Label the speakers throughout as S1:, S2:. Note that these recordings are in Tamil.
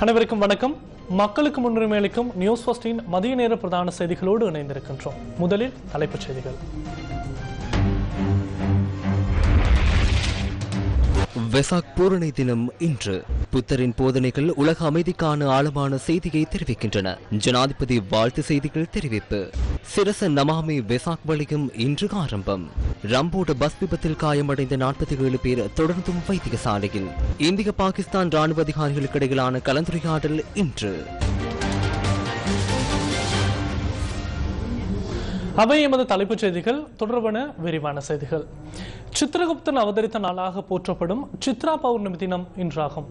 S1: அனைவருக்கும் வணக்கம். மக்களுக்கு முன்னுரிமை அளிக்கும் நியூஸ் ஃபர்ஸ்டின் மதிய நேர பிரதான செய்திகளோடு இணைந்திருக்கின்றோம். முதலில் தலைப்புச் செய்திகள்.
S2: வெசாக் பூரணை தினம் இன்று. புத்தரின் போதனைகள் உலக அமைதிக்கான ஆழமான செய்தியை தெரிவிக்கின்றன. ஜனாதிபதி வாழ்த்து செய்திகள் தெரிவிப்பு. சிரச நமாமி வெசாக் வழியும் இன்று ஆரம்பம். ரம்போட பஸ் விபத்தில் காயமடைந்த நாற்பத்தி ஏழு பேர் தொடர்ந்தும் வைத்தியசாலையில். இந்திய பாகிஸ்தான் ராணுவ அதிகாரிகளுக்கு இடையிலான கலந்துரையாடல் இன்று.
S1: அவை எமது தலைப்புச் செய்திகள். தொடர்பான விரிவான செய்திகள். சித்திரகுப்தன் அவதரித்த நாளாக போற்றப்படும் சித்ரா பௌர்ணமி தினம் இன்றாகும்.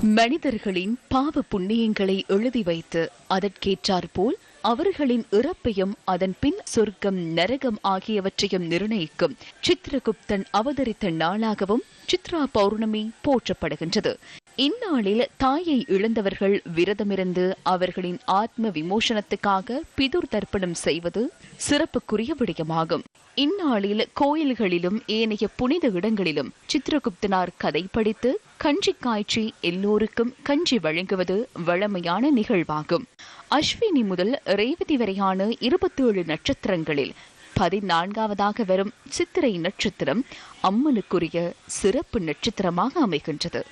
S3: மனிதர்களின் பாவ புண்ணியங்களை எழுதி வைத்து அதற்கேற்றாற்போல் அவர்களின் இறப்பையும் அதன் பின் சொர்க்கம் நரகம் ஆகியவற்றையும் நிர்ணயிக்கும் சித்திரகுப்தன் அவதரித்த நாளாகவும் சித்ரா பௌர்ணமி போற்றப்படுகின்றது. இந்நாளில் தாயை இழந்தவர்கள் விரதமிருந்து அவர்களின் ஆத்ம விமோசனத்துக்காக பிதுர் தர்ப்பணம் செய்வது சிறப்புக்குரிய விடயமாகும். இந்நாளில் கோயில்களிலும் ஏனைய புனித இடங்களிலும் சித்திரகுப்தனார் கதை படித்து கஞ்சி காய்ச்சி எல்லோருக்கும் கஞ்சி வழங்குவது வழமையான நிகழ்வாகும். அஸ்வினி முதல் ரேவதி வரையான இருபத்தேழு நட்சத்திரங்களில் பதினான்காவதாக வரும் சித்திரை நட்சத்திரம் அம்மனுக்குரிய சிறப்பு நட்சத்திரமாக அமைகின்றது.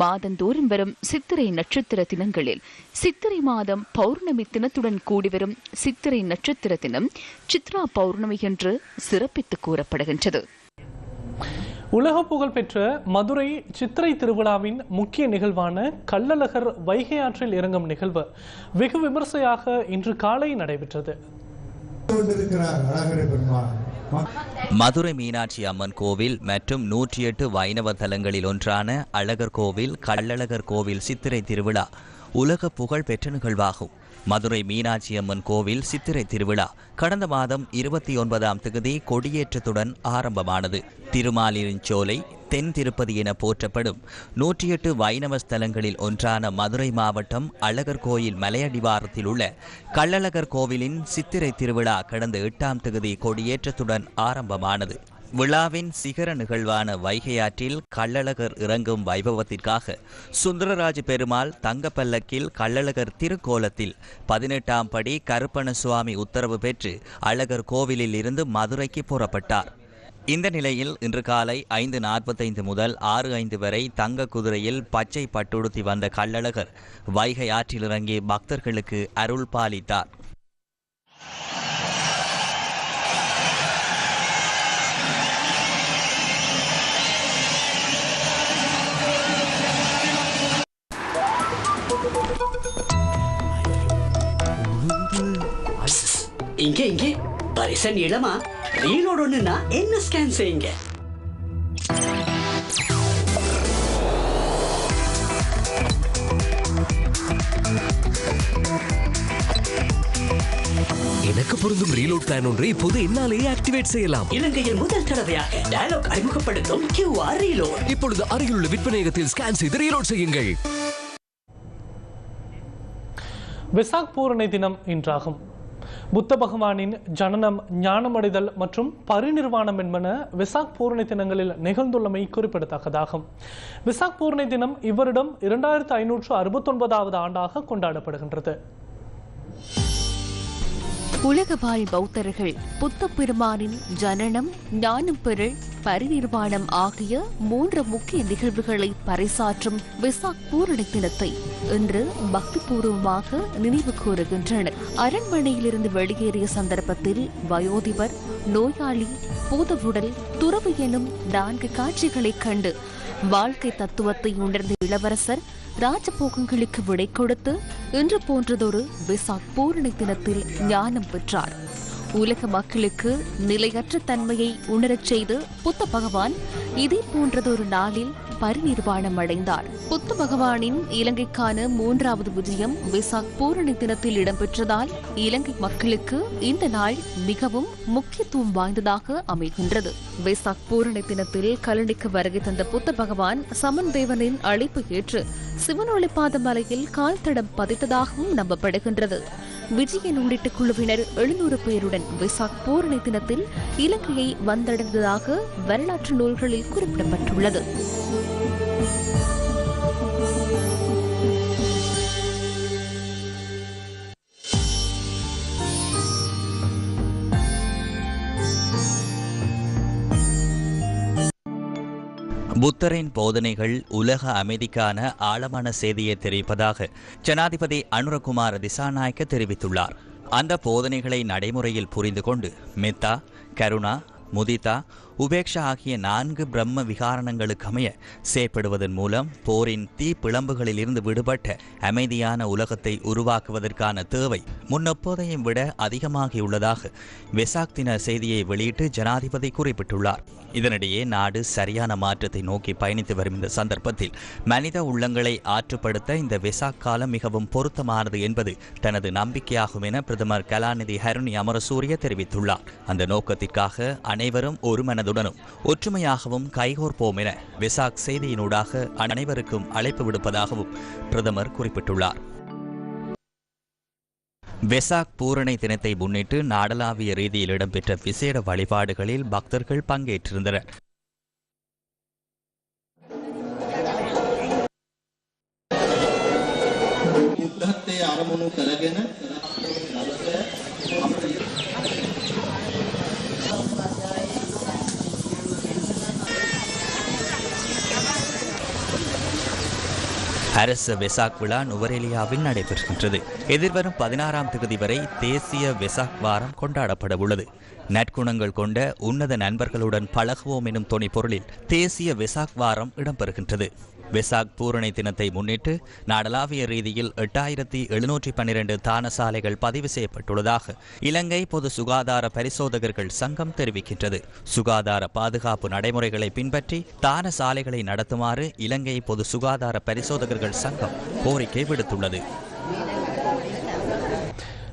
S3: மாதந்தோறும் வரும் சித்திரை நட்சத்திர தினங்களில் சித்திரை மாதம் பௌர்ணமி தினத்துடன் கூடி வரும் சித்திரை நட்சத்திர தினம் சித்ரா பௌர்ணமி என்று சிறப்பித்து கூறப்படுகின்றது.
S1: உலக புகழ்பெற்ற மதுரை சித்திரை திருவிழாவின் முக்கிய நிகழ்வான கள்ளழகர் வைகை ஆற்றில் இறங்கும் நிகழ்வு வெகு விமர்சையாக இன்று காலை நடைபெற்றது.
S4: கொண்டிருக்கிறார் அழகரை பெருமாள்.
S5: மதுரை மீனாட்சி அம்மன் கோவில் மற்றும் நூற்றி எட்டு வைணவ தலங்களில் ஒன்றான அழகர் கோவில் கள்ளழகர் கோவில் சித்திரை திருவிழா உலக புகழ் பெற்ற நிகழ்வாகும். மதுரை மீனாட்சி அம்மன் கோவில் சித்திரை திருவிழா கடந்த மாதம் இருபத்தி ஒன்பதாம் தேதி கொடியேற்றத்துடன் ஆரம்பமானது. திருமாலிருஞ்சோலை தென் திருப்பதி என போற்றப்படும் நூற்றி எட்டு வைணவ ஸ்தலங்களில் ஒன்றான மதுரை மாவட்டம் அழகர் கோயில் மலையடிவாரத்தில் உள்ள கள்ளழகர் கோவிலின் சித்திரை திருவிழா கடந்த எட்டாம் தேதி கொடியேற்றத்துடன் ஆரம்பமானது. விழாவின் சிகர நிகழ்வான வைகை ஆற்றில் கள்ளழகர் இறங்கும் வைபவத்திற்காக சுந்தரராஜ பெருமாள் தங்கப்பல்லக்கில் கள்ளழகர் திருக்கோலத்தில் பதினெட்டாம் படி கருப்பண சுவாமி உத்தரவு பெற்று அழகர் கோவிலில் இருந்து மதுரைக்கு புறப்பட்டார். இந்த நிலையில் இன்று காலை ஐந்து நாற்பத்தைந்து முதல் ஆறு ஐந்து வரை தங்க குதிரையில் பச்சை பட்டுடுத்தி வந்த கள்ளழகர் வைகை ஆற்றில் இறங்கி பக்தர்களுக்கு அருள் பாலித்தார்.
S6: பரிசன் இளமா ரீலோட் ஒண்ணுனா என்ன ஸ்கேன் செய்யுங்க?
S7: எனக்கு பொருந்தும் ரீலோட் பிளான் ஒன்றை இப்போது என்னாலேயே ஆக்டிவேட் செய்யலாம்.
S6: இலங்கையில் முதல் தடவையாக டயலாக் அறிமுகப்படுத்தும் கியூஆர் ரீலோட்
S7: இப்பொழுது அருகிலுள்ள விற்பனையகத்தில் ஸ்கேன் செய்து ரீலோட் செய்யுங்கள்.
S1: வெசாக் பூரணை தினம் இன்றாகும். புத்த பகவானின் ஜனனம் ஞானமடைதல் மற்றும் பரிநிர்வாணம் என்பன விசாக் பூர்ணி தினங்களில் நிகழ்ந்துள்ளமை குறிப்பிடத்தக்கதாகும். விசாக் பூர்ணி தினம் இவரிடம் இரண்டாயிரத்து ஐநூற்று அறுபத்தொன்பதாவது ஆண்டாக கொண்டாடப்படுகின்றது.
S3: உலக வாழ் பௌத்தர்கள் புத்த பெருமானின் ஜனனம் ஞானம் பெறல் பரிநிர்வாணம் ஆகிய மூன்று முக்கிய நிகழ்வுகளை பறைசாற்றும் விசாக் பூரண தினத்தை இன்று பக்திபூர்வமாக நினைவு கூறுகின்றனர். அரண்மனையிலிருந்து வெளியேறிய சந்தர்ப்பத்தில் வயோதிபர் நோயாளி பூதவுடல் துறவு எனும் நான்கு காட்சிகளைக் கண்டு வாழ்க்கை தத்துவத்தை உணர்ந்த இளவரசர் ராஜபோகங்களுக்கு விடை கொடுத்து இன்று போன்றதொரு விசாக் பூரணி தினத்தில் ஞானம் பெற்றார். உலக மக்களுக்கு நிலையற்ற தன்மையை உணரச் செய்து புத்த பகவான் இதே போன்றதொரு நாளில் பரிநிர்வாணம் அடைந்தார். புத்த பகவானின் இலங்கைக்கான மூன்றாவது விஜயம் விசாக் பூரணி தினத்தில் இடம்பெற்றதால் இலங்கை மக்களுக்கு இந்த நாள் மிகவும் முக்கியத்துவம் வாய்ந்ததாக அமைகின்றது. விசாக் பூரணி தினத்தில் கலனிக்கு வருகை தந்த புத்த பகவான் சமன் தேவனின் அழைப்பு ஏற்று சிவனொளிப்பாத மலையில் கால் தடம் பதித்ததாகவும் நம்பப்படுகின்றது. விஜயன் உள்ளிட்ட குழுவினர் எழுநூறு பேருடன் விசாக் பூரணி தினத்தில் இலங்கையை வந்தடைந்ததாக வரலாற்று நூல்களில் குறிப்பிடப்பட்டுள்ளது.
S5: புத்தரின் போதனைகள் உலக அமைதிக்கான ஆழமான செய்தியை தெரிவிப்பதாக ஜனாதிபதி அனுரகுமார் திசாநாயக்க தெரிவித்துள்ளார். அந்த போதனைகளை நடைமுறையில் புரிந்து கொண்டு மெத்தா கருணா முதிதா உபேக்ஷா ஆகிய நான்கு பிரம்ம விகாரணங்களுக்கு அமைய செயற்படுவதன் மூலம் போரின் தீ பிளம்புகளில் இருந்து விடுபட்ட அமைதியான உலகத்தை உருவாக்குவதற்கான தேவை முன்னெப்போதையும் விட அதிகமாகியுள்ளதாக வெசாக் தின செய்தியை வெளியிட்டு ஜனாதிபதி குறிப்பிட்டுள்ளார். இதனிடையே நாடு சரியான மாற்றத்தை நோக்கி பயணித்து வரும் இந்த சந்தர்ப்பத்தில் மனித உள்ளங்களை ஆற்றுப்படுத்த இந்த வெசாக் காலம் மிகவும் பொருத்தமானது என்பது தனது நம்பிக்கையாகும் என பிரதமர் கலாநிதி ஹருணி அமரசூரிய தெரிவித்துள்ளார். அந்த நோக்கத்திற்காக அனைவரும் ஒரு மனதுடனும் ஒற்றுமையாகவும் கைகோர்ப்போம் என வெசாக் செய்தியினூடாக அனைவருக்கும் அழைப்பு விடுப்பதாகவும் பிரதமர் குறிப்பிட்டுள்ளார் வெசாக் பூரணை தினத்தை முன்னிட்டு நாடளாவிய ரீதியில் இடம்பெற்ற விசேட வழிபாடுகளில் பக்தர்கள் பங்கேற்றிருந்தனர்
S8: බුද්ධත්වයේ අරමුණු කරගෙන
S5: அரச வெசாக் விழா நுவரேலியாவில் நடைபெறுகின்றது. எதிர்வரும் பதினாறாம் தேதி வரை தேசிய வெசாக் வாரம் கொண்டாடப்பட உள்ளது. நற்குணங்கள் கொண்ட உன்னத நண்பர்களுடன் பழகுவோம் எனும் துணை பொருளில் தேசிய வெசாக் வாரம் இடம்பெறுகின்றது. வெசாக் பூரணி தினத்தை முன்னிட்டு நாடளாவிய ரீதியில் எட்டாயிரத்தி எழுநூற்றி பன்னிரண்டு தான சாலைகள் பதிவு செய்யப்பட்டுள்ளதாக இலங்கை பொது சுகாதார பரிசோதகர்கள் சங்கம் தெரிவிக்கின்றது. சுகாதார பாதுகாப்பு நடைமுறைகளை பின்பற்றி தான சாலைகளை நடத்துமாறு இலங்கை பொது சுகாதார பரிசோதகர்கள் சங்கம் கோரிக்கை விடுத்துள்ளது.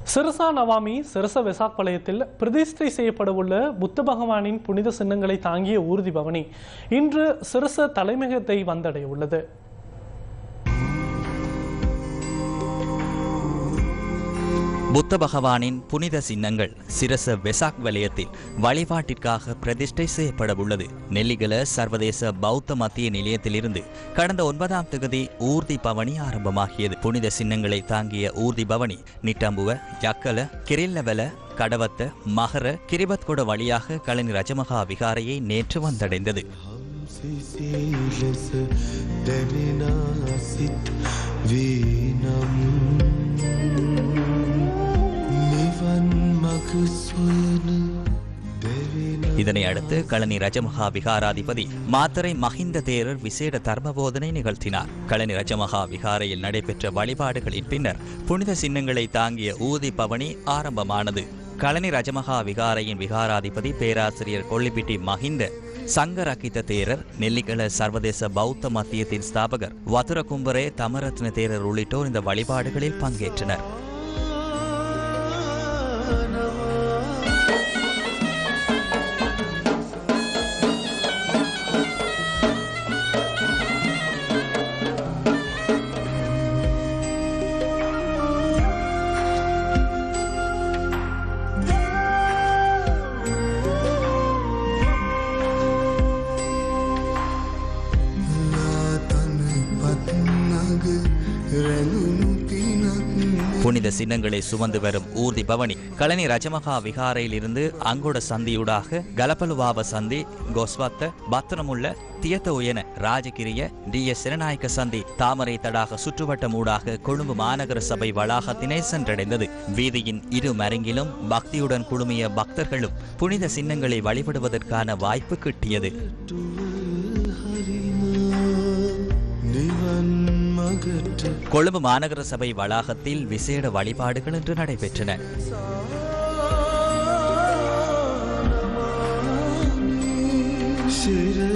S1: சிறுசா நவாமி சிறுச வெசாக் வலயத்தில் பிரதிஷ்டை செய்யப்படவுள்ள புத்த பகவானின் புனித சின்னங்களை தாங்கிய ஊர்தி பவனி இன்று சிறுச தலைமையகத்தை வந்தடைய உள்ளது
S5: புத்த பகவானின் புனித சின்னங்கள் சிரச வெசாக் வலயத்தில் வழிபாட்டிற்காக பிரதிஷ்டை செய்யப்பட உள்ளது நெல்லிகல சர்வதேச பௌத்த மத்திய நிலையத்திலிருந்து கடந்த ஒன்பதாம் தொகுதி ஊர்தி பவனி ஆரம்பமாகியது. புனித சின்னங்களை தாங்கிய ஊர்தி பவனி நிட்டம்புவ யக்கல கிரில்லவல கடவத்த மகர கிரிபத்கொட வழியாக கலனி ரஜமகா விகாரையை நேற்று வந்தடைந்தது.
S9: வீணம்
S5: இதனை அடுத்து கழனி ரஜமகா விகாராதிபதி மாத்தரை மஹிந்த தேரர் விசேட தர்மபோதனை நிகழ்த்தினார். கழனி ரஜமகா விகாரையில் நடைபெற்ற வழிபாடுகளின் பின்னர் புனித சின்னங்களை தாங்கிய ஊதி பவனி ஆரம்பமானது. கழனி ரஜமகா விகாரையின் விகாராதிபதி பேராசிரியர் கொள்ளிப்பிட்டி மஹிந்த சங்கரக்கித்த தேரர் நெல்லிக்கல சர்வதேச பௌத்த மத்தியத்தின் ஸ்தாபகர் வதுர கும்பரே தமரத்ன தேரர் உள்ளிட்டோர் இந்த வழிபாடுகளில் பங்கேற்றனர். புனித சின்னங்களை சுமந்து வரும் ஊர்தி பவனி கழனி ரஜமகா விகாரையிலிருந்து அங்கோட சந்தியூடாக கலப்பலுவாவ சந்தி கொஸ்வத்த பத்திரமுள்ள தியத்த உயன ராஜகிரிய டி. எஸ். சிறநாயக்க சந்தி தாமரை தடாக சுற்றுவட்டம் ஊடாக கொழும்பு மாநகர சபை வளாகத்தினை சென்றடைந்தது. வீதியின் இரு மருங்கிலும் பக்தியுடன் குழுமிய பக்தர்களும் புனித சின்னங்களை வழிபடுவதற்கான வாய்ப்பு கிட்டியது. கொழும்பு மாநகர சபை வளாகத்தில் விசேட வழிபாடுகள் இன்று நடைபெற்றன.
S9: சிறு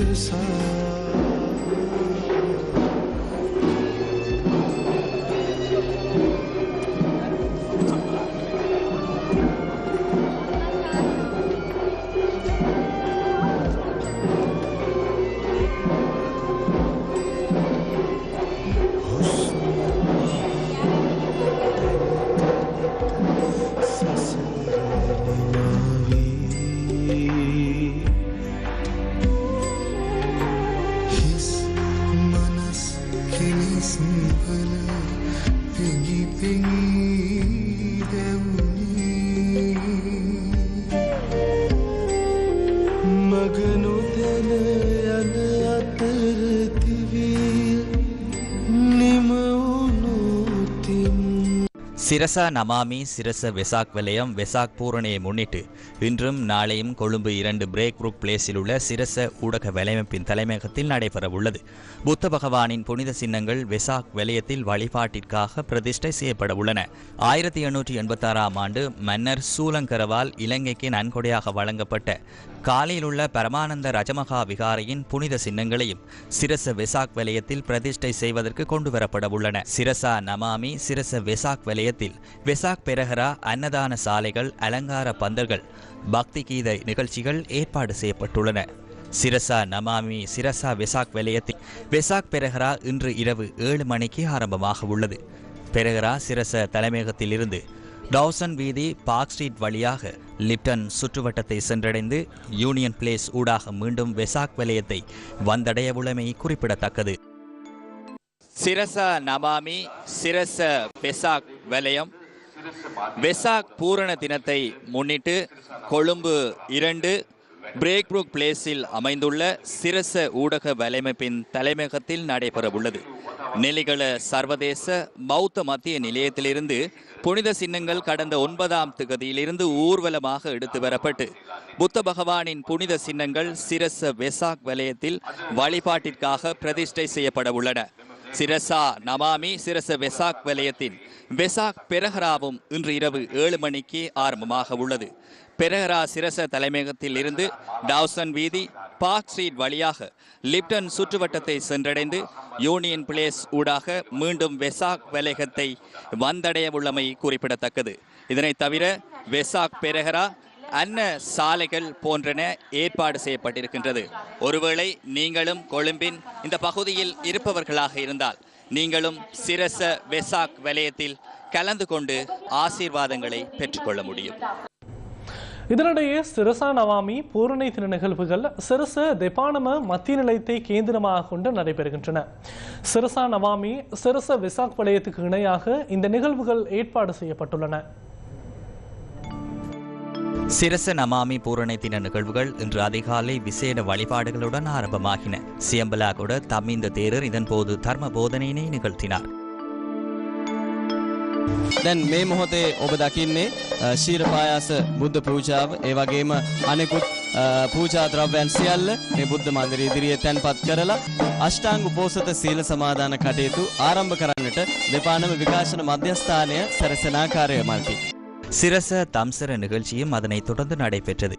S5: சிரசா நமாமி சிரச வெசாக் வலயம் வெசாக் பூரணையை முன்னிட்டு இன்றும் நாளையும் கொழும்பு இரண்டு பிரேக் ரூக் பிளேஸில் உள்ள சிரச ஊடக வலையமைப்பின் தலைமையகத்தில் நடைபெறவுள்ளது புத்த பகவானின் புனித சின்னங்கள் வெசாக் வலயத்தில் வழிபாட்டிற்காக பிரதிஷ்டை செய்யப்பட உள்ளன. ஆயிரத்தி எண்ணூற்றி எண்பத்தாறாம் ஆண்டு மன்னர் சூலங்கரவால் இலங்கைக்கு நன்கொடையாக வழங்கப்பட்ட காலையில் உள்ள பரமானந்த ரஜமகா விகாரையின் புனித சின்னங்களையும் சிரச வெசாக் வலயத்தில் பிரதிஷ்டை செய்வதற்கு கொண்டுவரப்பட உள்ளன. சிரசா நமாமி சிரச வெசாக் வலயத்தில் வெசாக் பெரஹரா அன்னதான சாலைகள் அலங்கார பந்தர்கள் பக்தி கீத நிகழ்ச்சிகள் ஏற்பாடு செய்யப்பட்டுள்ளன. சிரசா நமாமி சிரசா வெசாக் வலயத்தில் வெசாக் பெரஹரா இன்று இரவு ஏழு மணிக்கு ஆரம்பமாக உள்ளது. பெரஹரா சிரச தலைமையகத்தில் இருந்து டவுசன் வீதி பார்க் ஸ்ட்ரீட் வழியாக லிப்டன் சுற்றுவட்டத்தை சென்றடைந்து யூனியன் பிளேஸ் ஊடாக மீண்டும் வெசாக் வலயத்தை வந்தடைய உள்ளமை குறிப்பிடத்தக்கது. சிரச நமாமி சிரச வெசாக் வலயம். வெசாக் பூரண தினத்தை முன்னிட்டு கொழும்பு இரண்டு பிரேக்புக் பிளேஸில் அமைந்துள்ள சிரச ஊடக வலையமைப்பின் தலைமையகத்தில் நடைபெறவுள்ளது. நெலிகள சர்வதேச பௌத்த மத்திய நிலையத்திலிருந்து புனித சின்னங்கள் கடந்த ஒன்பதாம் திகதியிலிருந்து ஊர்வலமாக எடுத்து வரப்பட்டு புத்த பகவானின் புனித சின்னங்கள் சிரச வெசாக் வலயத்தில் வழிபாட்டிற்காக பிரதிஷ்டை செய்யப்பட உள்ளன சிரசா நமாமி சிரச வெசாக் வலயத்தின். வெசாக் பெரஹராவும் இன்று இரவு ஏழு மணிக்கு ஆரம்பமாக உள்ளது. பெரஹரா சிரச தலைமையகத்தில் இருந்து டவுசன் வீதி பார்க் ஸ்ட்ரீட் வழியாக லிப்டன் சுற்றுவட்டத்தை சென்றடைந்து யூனியன் பிளேஸ் ஊடாக மீண்டும் வெசாக் வலயகத்தை வந்தடைய உள்ளமை குறிப்பிடத்தக்கது. இதனைத் தவிர வெசாக் பெரஹரா அன்ன சாலைகள் போன்றன ஏற்பாடு செய்யப்பட்டிருக்கின்றது. ஒருவேளை நீங்களும் கொழும்பின் இந்த பகுதியில் இருப்பவர்களாக இருந்தால் நீங்களும் சிரச வெசாக் வலயத்தில் கலந்து கொண்டு ஆசீர்வாதங்களை பெற்றுக்கொள்ள முடியும்.
S1: இதனிடையே சிரசா நவாமி பூரணை தின நிகழ்வுகள் சிரச தெபானம மத்திய நிலையத்தை கேந்திரமாக கொண்டு நடைபெறுகின்றன. சிரசா நவாமி சிரச விசாக் வலயத்துக்கு இணையாக இந்த நிகழ்வுகள் ஏற்பாடு செய்யப்பட்டுள்ளன.
S5: சிரச நமாமி பூரணை தின நிகழ்வுகள் இன்று அதிகாலை விசேட வழிபாடுகளுடன் ஆரம்பமாகின சியம்பலாகுட தமிந்த தேரர் இதன்போது தர்ம போதனையினை நிகழ்த்தினார்
S10: දැන් මේ මොහොතේ ඔබ දකින්නේ අ, ශීරපායාස බුද්ධ පූජාව ඒ වගේම අනෙකුත් අ, පූජා ද්‍රව්‍යයන් සියල්ල මේ බුද්ධ මන්දිර ඉදිරියේ තැන්පත් කරලා අෂ්ටාංග උපෝසත සීල සමාදාන කටයුතු ආරම්භ කරන්නට දෙපානම විකාශන මධ්‍යස්ථානය සැරසෙන ආකාරය මල්කි.
S5: சிரச தம்சர நிகழ்ச்சியும் அதனைத் தொடர்ந்து நடைபெற்றது.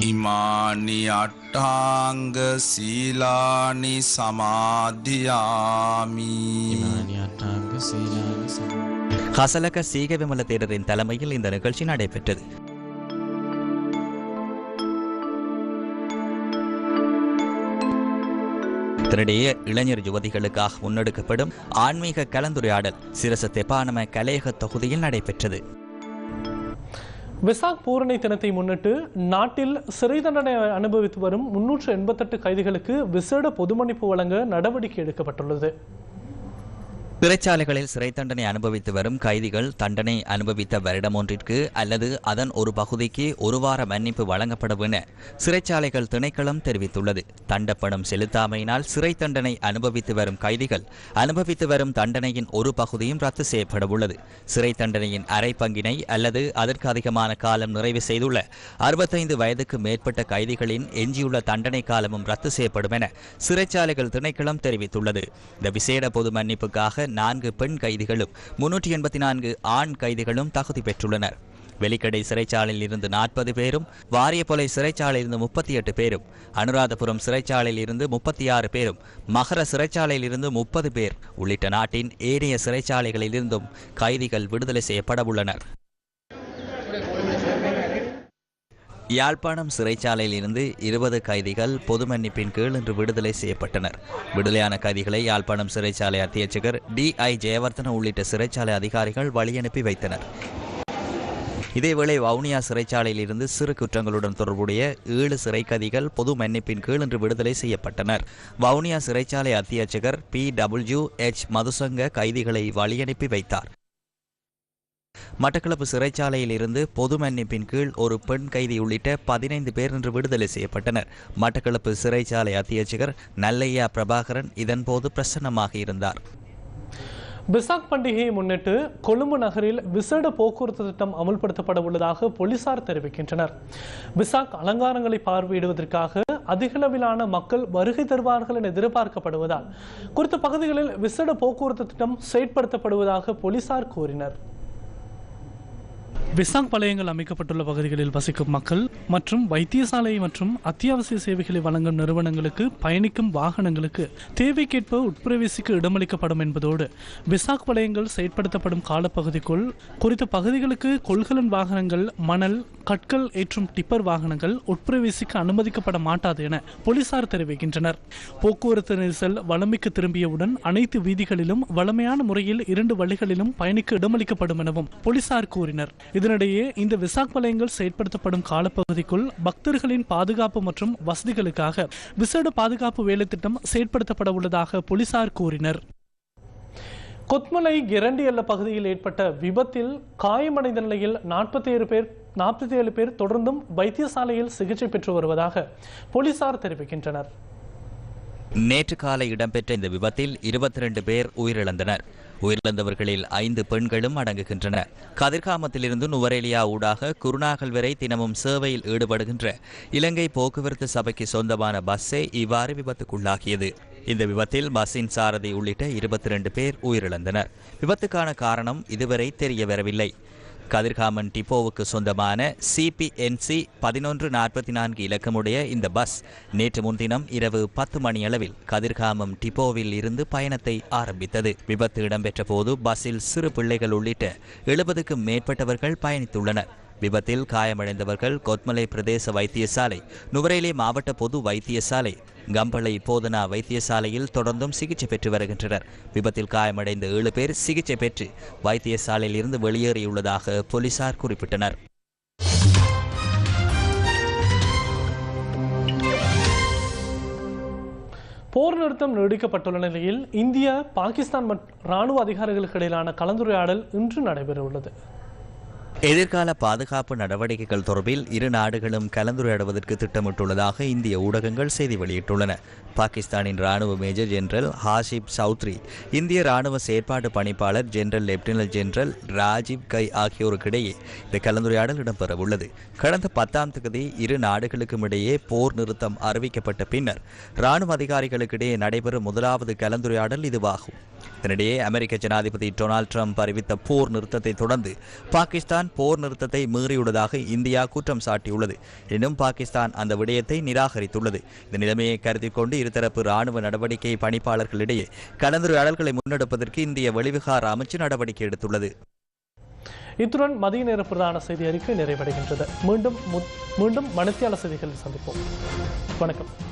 S11: இமானி அட்டாங்க சீலானி சமாதியாமி.
S5: ஹசலக சீகவிமல தேரரின் தலைமையில் இந்த நிகழ்ச்சி நடைபெற்றது. இதனிடையே இளைஞர் யுவதிகளுக்காக முன்னெடுக்கப்படும் ஆன்மீக கலந்துரையாடல் சிரச தெப்பானம கலையக தொகுதியில் நடைபெற்றது.
S1: விசாக் பூரணை தினத்தை முன்னிட்டு நாட்டில் சிறை தண்டனை அனுபவித்து வரும் முன்னூற்று எண்பத்தெட்டு கைதிகளுக்கு விசேட பொது மன்னிப்பு வழங்க நடவடிக்கை எடுக்கப்பட்டுள்ளது.
S5: சிறைச்சாலைகளில் சிறை தண்டனை அனுபவித்து வரும் கைதிகள் தண்டனை அனுபவித்த வருடம் ஒன்றிற்கு அல்லது அதன் ஒரு பகுதிக்கு ஒரு வார மன்னிப்பு வழங்கப்படும் என சிறைச்சாலைகள் திணைக்களம் தெரிவித்துள்ளது. தண்டப்பணம் செலுத்தாமையினால் சிறை தண்டனை அனுபவித்து வரும் கைதிகள் அனுபவித்து வரும் தண்டனையின் ஒரு பகுதியும் ரத்து செய்யப்பட உள்ளது. சிறை தண்டனையின் அரை பங்கினை அல்லது அதற்கு அதிகமான காலம் நிறைவு செய்துள்ள அறுபத்தைந்து வயதுக்கு மேற்பட்ட கைதிகளின் எஞ்சியுள்ள தண்டனை காலமும் ரத்து செய்யப்படும் என சிறைச்சாலைகள் திணைக்களம் தெரிவித்துள்ளது. இந்த விசேட பொது மன்னிப்புக்காக நான்கு பெண் கைதிகளும் முன்னூற்றி எண்பத்தி நான்கு ஆண் கைதிகளும் தகுதி பெற்றுள்ளனர். வெலிக்கடை சிறைச்சாலையில் இருந்து நாற்பது பேரும் வாரியப்பொலை சிறைச்சாலையில் இருந்து முப்பத்தி எட்டு பேரும் அனுராதபுரம் சிறைச்சாலையில் இருந்து முப்பத்தி ஆறு பேரும் மகர சிறைச்சாலையில் இருந்து முப்பது பேர் உள்ளிட்ட நாட்டின் ஏனைய சிறைச்சாலைகளில் இருந்தும் கைதிகள் விடுதலை செய்யப்பட உள்ளனர். யாழ்ப்பாணம் சிறைச்சாலையில் இருந்து இருபது கைதிகள் பொது மன்னிப்பின் கீழ் இன்று விடுதலை செய்யப்பட்டனர். விடுதலையான கைதிகளை யாழ்ப்பாணம் சிறைச்சாலை அத்தியட்சகர் டி. ஐ. ஜெயவர்தன உள்ளிட்ட சிறைச்சாலை அதிகாரிகள் வழியனுப்பி வைத்தனர். இதேவேளை வவுனியா சிறைச்சாலையில் இருந்து சிறு குற்றங்களுடன் தொடர்புடைய ஏழு சிறை கைதிகள் பொது மன்னிப்பின் கீழ் இன்று விடுதலை செய்யப்பட்டனர். வவுனியா சிறைச்சாலை அத்தியட்சகர் பி. டபிள்யூ. எச். மதுசங்க கைதிகளை வழியனுப்பி வைத்தார். மட்டக்களப்பு சிறைச்சாலையில் இருந்து பொது மன்னிப்பின் கீழ் ஒரு பெண் கைதி உள்ளிட்ட பதினைந்து பேர் இன்று விடுதலை செய்யப்பட்டனர். மட்டக்களப்பு சிறைச்சாலை அத்தியட்சகர் நல்லையா பிரபாகரன் இதன்போது பிரசன்னமாக இருந்தார்.
S1: பிசாக் பண்டிகையை முன்னிட்டு கொழும்பு நகரில் விசேட போக்குவரத்து திட்டம் அமல்படுத்தப்பட உள்ளதாக போலீசார் தெரிவிக்கின்றனர். பிசாக் அலங்காரங்களை பார்வையிடுவதற்காக அதிகளவிலான மக்கள் வருகை தருவார்கள் என எதிர்பார்க்கப்படுவதால் குறித்த பகுதிகளில் விசேட போக்குவரத்து திட்டம் செயற்படுத்தப்படுவதாக போலீசார் கூறினர். விசாங் பலயங்கள் அமைக்கப்பட்டுள்ள பகுதிகளில் வசிக்கும் மக்கள் மற்றும் வைத்தியசாலை மற்றும் அத்தியாவசிய சேவைகளை வழங்கும் நிறுவனங்களுக்கு பயணிக்கும் வாகனங்களுக்கு தேவைக்கேற்ப உட்பிரவேசிக்கு இடமளிக்கப்படும் என்பதோடு விசாக் வலயங்கள் செயற்படுத்தப்படும் காலப்பகுதிக்குள் குறித்த பகுதிகளுக்கு கொள்கலன் வாகனங்கள் மணல் கற்கள் ஏற்றும் டிப்பர் வாகனங்கள் உட்பிரவேசிக்க அனுமதிக்கப்பட மாட்டாது என போலீசார் தெரிவிக்கின்றனர். போக்குவரத்து நெரிசல் வளமைக்கு திரும்பியவுடன் அனைத்து வீதிகளிலும் வளமையான முறையில் இரண்டு வழிகளிலும் பயணிக்க இடமளிக்கப்படும் எனவும் போலீசார் கூறினர். இதனிடையே இந்த விசாக் வலயங்கள் செயற்படுத்தப்படும் காலப்பகுதிக்குள் பக்தர்களின் பாதுகாப்பு மற்றும் வசதிகளுக்காக விசேட பாதுகாப்பு வேலை திட்டம் செயற்படுத்தப்பட உள்ளதாக போலீசார் கூறினர். கொத்மலை கிரண்டி எல்ல பகுதியில் ஏற்பட்ட விபத்தில் காயமடைந்த நிலையில் நாற்பத்தி ஏழு பேர் நாற்பத்தி ஏழு பேர் தொடர்ந்தும் வைத்தியசாலையில் சிகிச்சை பெற்று வருவதாக போலீசார் தெரிவிக்கின்றனர்.
S5: நேற்று காலை இடம்பெற்ற இந்த விபத்தில் இருபத்தி ரெண்டு பேர் உயிரிழந்தனர். உயிரிழந்தவர்களில் ஐந்து பெண்களும் அடங்குகின்றனர் கதிர்காமத்திலிருந்து நுவரேலியா ஊடாக குருநாகல் வரை தினமும் சேவையில் ஈடுபடுகின்ற இலங்கை போக்குவரத்து சபைக்கு சொந்தமான பஸ்ஸே இவ்வாறு விபத்துக்குள்ளாகியது. இந்த விபத்தில் பஸ்ஸின் சாரதி உள்ளிட்ட இருபத்தி ரெண்டு பேர் உயிரிழந்தனர். விபத்துக்கான காரணம் இதுவரை தெரிய வரவில்லை கதிர்காமன் டிப்போவுக்கு சொந்தமான சிபிஎன்சி பதினொன்று நாற்பத்தி நான்கு இலக்கமுடைய இந்த பஸ் நேற்று முன்தினம் இரவு பத்து மணியளவில் கதிர்காமம் டிப்போவில் இருந்து பயணத்தை ஆரம்பித்தது. விபத்து இடம்பெற்ற போது பஸ்ஸில் சிறு பிள்ளைகள் உள்ளிட்ட எழுபதுக்கும் மேற்பட்டவர்கள் பயணித்துள்ளனர். விபத்தில் காயமடைந்தவர்கள் கொத்மலை பிரதேச வைத்தியசாலை நுவரேலி மாவட்ட பொது வைத்தியசாலை கம்பளை போதனா வைத்தியசாலையில் தொடர்ந்தும் சிகிச்சை பெற்று வருகின்றனர். விபத்தில் காயமடைந்த ஏழு பேர் சிகிச்சை பெற்று வைத்தியசாலையில் இருந்து வெளியேறியுள்ளதாக போலீசார் குறிப்பிட்டனர்.
S1: போர் நிறுத்தம் நீடிக்கப்பட்டுள்ள நிலையில் இந்தியா பாகிஸ்தான் மற்றும் ராணுவ அதிகாரிகளுக்கு இடையிலான கலந்துரையாடல் இன்று நடைபெறவுள்ளது.
S5: எதிர்கால பாதுகாப்பு நடவடிக்கைகள் தொடர்பில் இரு நாடுகளும் கலந்துரையாடுவதற்கு திட்டமிட்டுள்ளதாக இந்திய ஊடகங்கள் செய்தி வெளியிட்டுள்ளன. பாகிஸ்தானின் ராணுவ மேஜர் ஜெனரல் ஹாஷிப் சௌத்ரி இந்திய ராணுவ செயற்பாட்டு பணிப்பாளர் general lieutenant general Rajiv Ghai ஆகியோருக்கிடையே இந்த கலந்துரையாடல் இடம்பெறவுள்ளது. கடந்த பத்தாம் தேதி இரு நாடுகளுக்கும் இடையே போர் நிறுத்தம் அறிவிக்கப்பட்ட பின்னர் ராணுவ அதிகாரிகளுக்கிடையே நடைபெறும் முதலாவது கலந்துரையாடல் இதுவாகும். இதனிடையே அமெரிக்க ஜனாதிபதி டொனால்ட் ட்ரம்ப் அறிவித்த போர் நிறுத்தத்தை தொடர்ந்து பாகிஸ்தான் பாகிஸ்தான் போர் நிறுத்தத்தை மீறியுள்ளதாக இந்தியா குற்றம் சாட்டியுள்ளது. எனினும் பாகிஸ்தான் அந்த விடயத்தை நிராகரித்துள்ளது. இந்த நிலைமையை கருத்தில் கொண்டு இருதரப்பு ராணுவ நடவடிக்கை பணிப்பாளர்களிடையே கலந்துரையாடல்களை முன்னெடுப்பதற்கு இந்திய வெளிவிகார அமைச்சு நடவடிக்கை எடுத்துள்ளது.
S1: இத்துடன் மதிய நேர பிரதான செய்தி அறிக்கை நிறைவடைகின்றது. மீண்டும் மீண்டும் மணித்தியால செய்திகளில் சந்திப்போம். வணக்கம்.